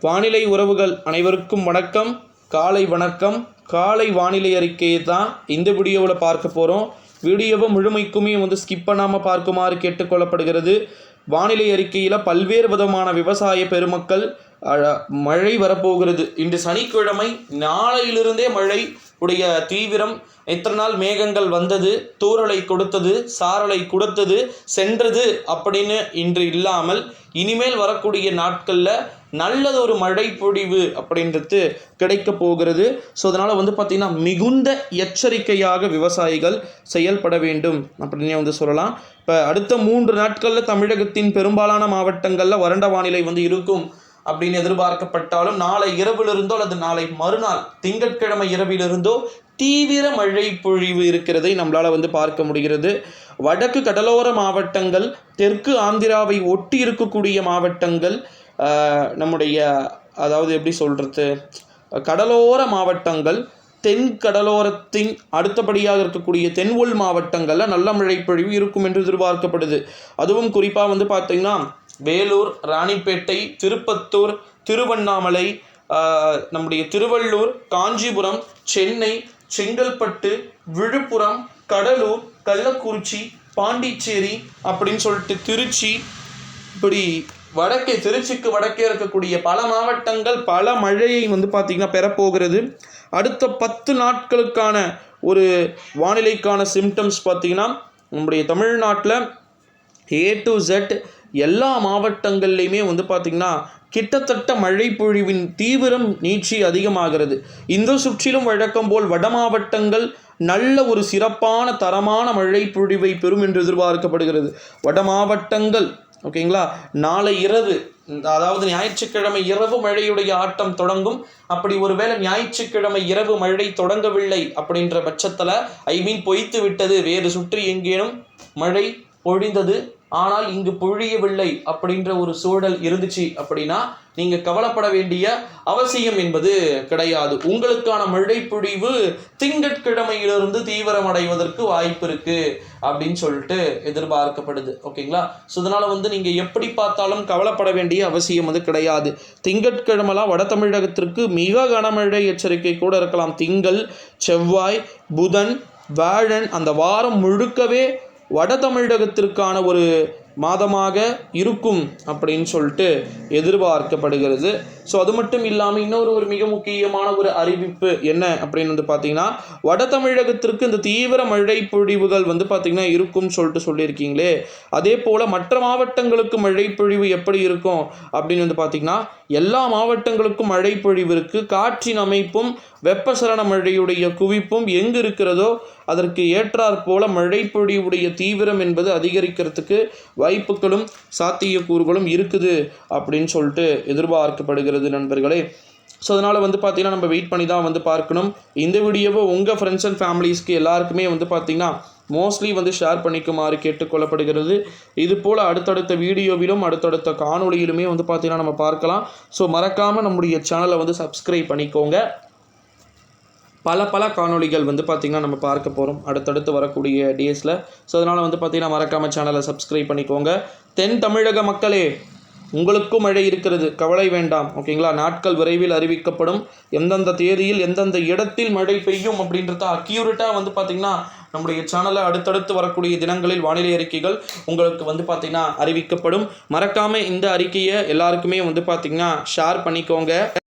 வானிலை உறவுகள் அனைவருக்கும் வணக்கம். காலை வணக்கம். காலை வானிலை அறிக்கையை தான் இந்த வீடியோவில் பார்க்க போகிறோம் வீடியோவை முழுமைக்குமே வந்து ஸ்கிப் பண்ணாமல் பார்க்குமாறு கேட்டுக்கொள்ளப்படுகிறது. வானிலை அறிக்கையில் பல்வேறு விதமான விவசாய பெருமக்கள் அழ- மழை வரப்போகிறது. இன்று சனிக்கிழமை நாளையிலிருந்தே மழை உடைய தீவிரம் எத்தனை நாள் மேகங்கள் வந்தது தூறலை கொடுத்தது சாரலை கொடுத்தது சென்றது அப்படின்னு இன்று இல்லாமல் இனிமேல் வரக்கூடிய நாட்களில் நல்லதொரு மழை பொழிவு அப்படின்றது கிடைக்க போகிறது. ஸோ அதனால் வந்து பார்த்திங்கன்னா மிகுந்த எச்சரிக்கையாக விவசாயிகள் செயல்பட வேண்டும் அப்படின்னு வந்து சொல்லலாம். இப்போ அடுத்த மூன்று நாட்களில் தமிழகத்தின் பெரும்பாலான மாவட்டங்களில் வறண்ட வானிலை வந்து இருக்கும் அப்படின்னு எதிர்பார்க்கப்பட்டாலும் நாளை இரவிலிருந்தோ அல்லது நாளை மறுநாள் திங்கட்கிழமை இரவிலிருந்தோ தீவிர மழை பொழிவு இருக்கிறதை நம்மளால் வந்து பார்க்க முடிகிறது. வடக்கு கடலோர மாவட்டங்கள் தெற்கு ஆந்திராவை ஒட்டி இருக்கக்கூடிய மாவட்டங்கள் நம்முடைய அதாவது எப்படி சொல்கிறது கடலோர மாவட்டங்கள் தென் கடலோரத்தின் அடுத்தபடியாக இருக்கக்கூடிய தென் உள் மாவட்டங்களில் நல்ல மழை பொழிவு இருக்கும் என்று எதிர்பார்க்கப்படுது. அதுவும் குறிப்பாக வந்து பார்த்திங்கன்னா வேலூர் ராணிப்பேட்டை திருப்பத்தூர் திருவண்ணாமலை நம்முடைய திருவள்ளூர் காஞ்சிபுரம் சென்னை செங்கல்பட்டு விழுப்புரம் கடலூர் கள்ளக்குறிச்சி பாண்டிச்சேரி அப்படின்னு சொல்லிட்டு திருச்சி இப்படி வடக்கே திருச்சிக்கு வடக்கே இருக்கக்கூடிய பல மாவட்டங்கள் பல மழையை வந்து பார்த்திங்கன்னா பெறப்போகிறது. அடுத்த பத்து நாட்களுக்கான ஒரு வானிலைக்கான சிம்டம்ஸ் பார்த்திங்கன்னா நம்முடைய தமிழ்நாட்டில் ஏ டு ஜெட் எல்லா மாவட்டங்கள்லையுமே வந்து பார்த்திங்கன்னா கிட்டத்தட்ட மழை பொழிவின் தீவிரம் நீட்சி அதிகமாகிறது. இந்த சுற்றிலும் வழக்கம் போல் வட மாவட்டங்கள் நல்ல ஒரு சிறப்பான தரமான மழை பொழிவை பெறும் என்று எதிர்பார்க்கப்படுகிறது. வட மாவட்டங்கள் ஓகேங்களா? நாளை இரவு அதாவது ஞாயிற்றுக்கிழமை இரவு மழையுடைய ஆட்டம் தொடங்கும். அப்படி ஒருவேளை ஞாயிற்றுக்கிழமை இரவு மழை தொடங்கவில்லை அப்படின்ற பட்சத்தில் ஐ மீன் பொய்த்து விட்டது வேறு சுற்றி எங்கேனும் மழை பொழிந்தது ஆனால் இங்கு பொழியவில்லை அப்படின்ற ஒரு சூழல் இருந்துச்சு அப்படின்னா நீங்க கவலைப்பட வேண்டிய அவசியம் என்பது கிடையாது. உங்களுக்கான மழை பொழிவு திங்கட்கிழமையிலிருந்து தீவிரமடைவதற்கு வாய்ப்பு இருக்கு அப்படின்னு சொல்லிட்டு எதிர்பார்க்கப்படுது. ஓகேங்களா? ஸோ இதனால வந்து நீங்க எப்படி பார்த்தாலும் கவலைப்பட வேண்டிய அவசியம் வந்து கிடையாது. திங்கட்கிழமெல்லாம் வட தமிழகத்திற்கு மிக கனமழை எச்சரிக்கை கூட இருக்கலாம். திங்கள் செவ்வாய் புதன் வேழன் அந்த வாரம் முழுக்கவே வட தமிழகத்திற்கான ஒரு மாதமாக இருக்கும் அப்படின்னு சொல்லிட்டு எதிர்பார்க்கப்படுகிறது. ஸோ அது மட்டும் இல்லாமல் இன்னொரு ஒரு மிக முக்கியமான ஒரு அறிவிப்பு என்ன அப்படின்னு வந்து பார்த்தீங்கன்னா வட தமிழகத்திற்கு இந்த தீவிர மழை பொழிவுகள் வந்து பார்த்திங்கன்னா இருக்கும்னு சொல்லிட்டு சொல்லியிருக்கீங்களே. அதே போல் மற்ற மாவட்டங்களுக்கு மழை பொழிவு எப்படி இருக்கும் அப்படின்னு வந்து பார்த்திங்கன்னா எல்லா மாவட்டங்களுக்கும் மழை பொழிவு இருக்குது காற்றின் அமைப்பும் வெப்பசலன மழையுடைய குவிப்பும் எங்கு இருக்கிறதோ அதற்கு ஏற்றாற்போல மழை பொழிவுடைய தீவிரம் என்பது அதிகரிக்கிறதுக்கு வாய்ப்புகளும் சாத்தியக்கூறுகளும் இருக்குது அப்படின்னு சொல்லிட்டு எதிர்பார்க்கப்படுகிறது நண்பர்களே. ஸோ அதனால் வந்து பார்த்திங்கன்னா நம்ம வெயிட் பண்ணி தான் வந்து பார்க்கணும். இந்த வீடியோவை உங்கள் ஃப்ரெண்ட்ஸ் அண்ட் ஃபேமிலிஸ்க்கு எல்லாருக்குமே வந்து பார்த்திங்கன்னா மோஸ்ட்லி வந்து ஷேர் பண்ணிக்குமாறு கேட்டுக்கொள்ளப்படுகிறது. இது போல் அடுத்தடுத்த வீடியோவிலும் அடுத்தடுத்த காணொளியிலுமே வந்து பார்த்திங்கன்னா நம்ம பார்க்கலாம். ஸோ மறக்காமல் நம்முடைய சேனலை வந்து சப்ஸ்கிரைப் பண்ணிக்கோங்க. பல பல காணொளிகள் வந்து பார்த்திங்கன்னா நம்ம பார்க்க போகிறோம் அடுத்தடுத்து வரக்கூடிய டேஸில் ஸோ அதனால் வந்து பார்த்திங்கன்னா மறக்காமல் சேனலை சப்ஸ்கிரைப் பண்ணிக்கோங்க. தென் தமிழக மக்களே உங்களுக்கும் மழை இருக்கிறது. கவலை வேண்டாம். ஓகேங்களா நாட்கள் விரைவில் அறிவிக்கப்படும். எந்தெந்த தேதியில் எந்தெந்த இடத்தில் மழை பெய்யும் அப்படின்றத அக்யூரேட்டாக வந்து பார்த்திங்கன்னா நம்முடைய சேனலில் அடுத்தடுத்து வரக்கூடிய தினங்களில் வானிலை அறிக்கைகள் உங்களுக்கு வந்து பார்த்திங்கன்னா அறிவிக்கப்படும். மறக்காமல் இந்த அறிக்கையை எல்லாருக்குமே வந்து பார்த்திங்கன்னா ஷேர் பண்ணிக்கோங்க.